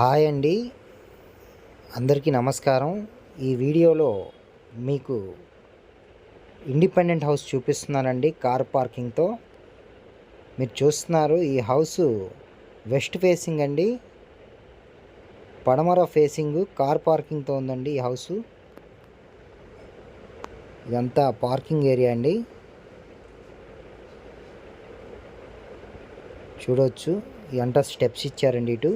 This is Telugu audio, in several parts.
హాయ్ అండి. అందరికీ నమస్కారం. ఈ వీడియోలో మీకు ఇండిపెండెంట్ హౌస్ చూపిస్తున్నానండి కార్ పార్కింగ్తో. మీరు చూస్తున్నారు ఈ హౌస్ వెస్ట్ ఫేసింగ్ అండి. పడమర ఫేసింగ్ కార్ పార్కింగ్తో ఉందండి ఈ హౌస్. ఇదంతా పార్కింగ్ ఏరియా అండి. చూడవచ్చు ఇదంతా స్టెప్స్ ఇచ్చారండి ఇటు.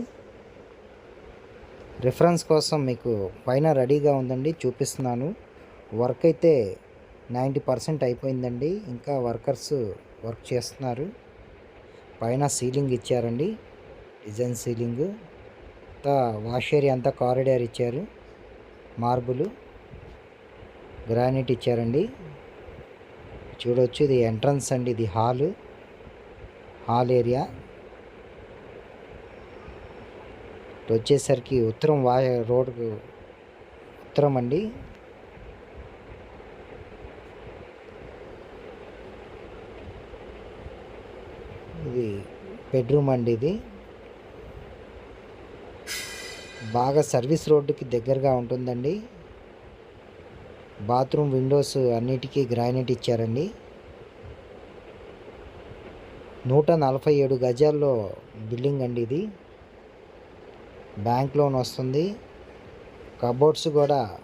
రిఫరెన్స్ కోసం మీకు పైన రెడీగా ఉందండి చూపిస్తున్నాను. వర్క్ అయితే నైంటీ పర్సెంట్ అయిపోయిందండి ఇంకా వర్కర్స్ వర్క్ చేస్తున్నారు. పైన సీలింగ్ ఇచ్చారండి డిజైన్ సీలింగ్. అంతా వాష్ ఏరియా అంతా కారిడార్ ఇచ్చారు మార్బుల్ గ్రానైట్ ఇచ్చారండి. చూడవచ్చు ఇది ఎంట్రన్స్ అండి ఇది హాలు. హాల్ ఏరియా ఇటు వచ్చేసరికి ఉత్తరం వా రోడ్ ఉత్తరం అండి ఇది బెడ్రూమ్ అండి ఇది. బాగా సర్వీస్ రోడ్డుకి దగ్గరగా ఉంటుందండి. బాత్రూమ్ విండోస్ అన్నిటికీ గ్రానైట్ ఇచ్చారండి. నూట నలభై ఏడు గజాల్లో బిల్డింగ్ అండి ఇది. బ్యాంక్ లోన్ వస్తుంది. కబోర్డ్స్ కూడా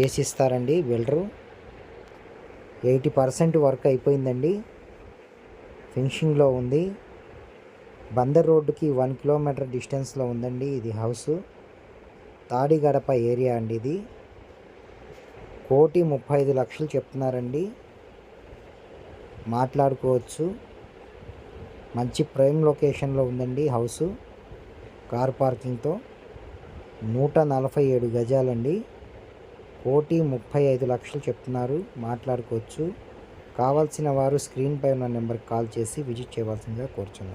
చేసిస్తారండి బిల్డరు. ఎయిటీ పర్సెంట్ వర్క్ అయిపోయిందండి. ఫినిషింగ్లో ఉంది. బందర్ రోడ్డుకి వన్ కిలోమీటర్ డిస్టెన్స్లో ఉందండి ఇది హౌస్. తాడిగడప ఏరియా అండి ఇది. కోటి ముప్పై ఐదు లక్షలు చెప్తున్నారండి. మాట్లాడుకోవచ్చు. మంచి ప్రైమ్ లొకేషన్లో ఉందండి హౌసు. కార్ పార్కింగ్తో నూట నలభై ఏడు గజాలండి. కోటి ముప్పై ఐదు లక్షలు చెప్తున్నారు. మాట్లాడుకోవచ్చు. కావాల్సిన వారు స్క్రీన్ పై ఉన్న నెంబర్కి కాల్ చేసి విజిట్ చేయవలసిందిగా కోరుచున్నాం.